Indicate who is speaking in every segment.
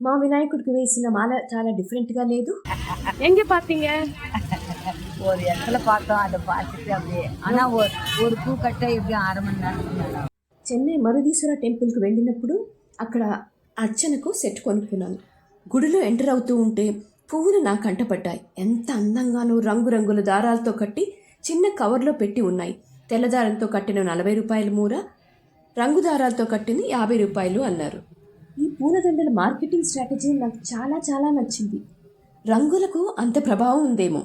Speaker 1: మా వినాయకుడికి వేసిన మాల చాలా డిఫరెంట్గా లేదు
Speaker 2: எங்க பாத்தீங்க
Speaker 3: ஒரு இடத்துல பார்த்தோம் அதை பார்த்துட்டு அப்படியே ஆனா ஒரு ஒரு பூ கட்ட எப்படியும் அரை மணி நேரம்
Speaker 1: చెన్నై మరుదీశ్వర టెంపుల్కి వెళ్ళినప్పుడు అక్కడ అర్చనకు సెట్ కొనుక్కున్నాను గుడిలో ఎంటర్ అవుతూ ఉంటే పువ్వులు నా కంటపడ్డాయి ఎంత అందంగానూ రంగురంగుల దారాలతో కట్టి చిన్న కవర్లో పెట్టి ఉన్నాయి తెల్లదారంతో కట్టిన నలభై రూపాయల మూర రంగు దారాలతో కట్టింది యాభై రూపాయలు అన్నారు ఈ పూలదండల మార్కెటింగ్ స్ట్రాటజీ నాకు చాలా చాలా నచ్చింది. రంగులకు అంత ప్రభావం ఉందేమో.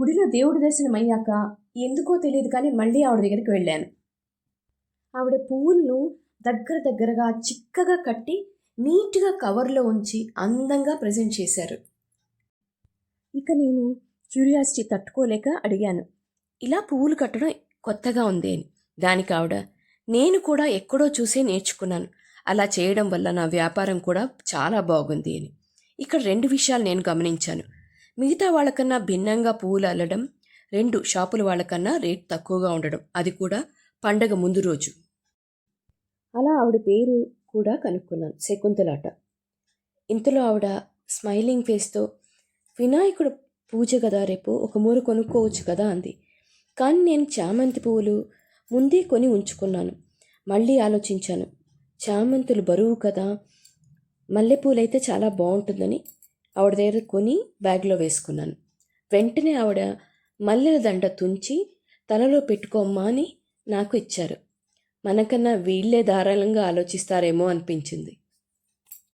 Speaker 1: గుడిలో దేవుడి దర్శనం అయ్యాక ఎందుకో తెలియదు కానీ మళ్ళీ ఆవిడ దగ్గరికి వెళ్ళాను. ఆవిడ పువ్వులను దగ్గర దగ్గరగా చిక్కగా కట్టి నీట్గా కవర్లో ఉంచి అందంగా ప్రజెంట్ చేశారు. ఇక నేను క్యూరియాసిటీ తట్టుకోలేక అడిగాను ఇలా పువ్వులు కట్టడం కొత్తగా ఉంది అని దానికి ఆవిడ నేను కూడా ఎక్కడో చూసే నేర్చుకున్నాను. అలా చేయడం వల్ల నా వ్యాపారం కూడా చాలా బాగుంది అని. ఇక్కడ రెండు విషయాలు నేను గమనించాను. మిగతా వాళ్ళకన్నా భిన్నంగా పువ్వులు అల్లడం రెండు షాపుల వాళ్ళకన్నా రేట్ తక్కువగా ఉండడం అది కూడా పండగ ముందు రోజు. అలా ఆవిడ పేరు కూడా కనుక్కున్నాను శకుంతలాట. ఇంతలో ఆవిడ స్మైలింగ్ ఫేస్తో వినాయకుడు పూజ కదా రేపు ఒక మూర కొనుక్కోవచ్చు కదా అంది. కానీ నేను చామంతి పువ్వులు ముందే కొని ఉంచుకున్నాను. మళ్ళీ ఆలోచించాను చామంతులు బరువు కదా మల్లెపూలైతే చాలా బాగుంటుందని ఆవిడ దగ్గర కొని బ్యాగ్లో వేసుకున్నాను. వెంటనే ఆవిడ మల్లెల దండ తుంచి తలలో పెట్టుకోమ్మా అని నాకు ఇచ్చారు. మనకన్నా వీళ్ళే ధారాళంగా ఆలోచిస్తారేమో అనిపించింది.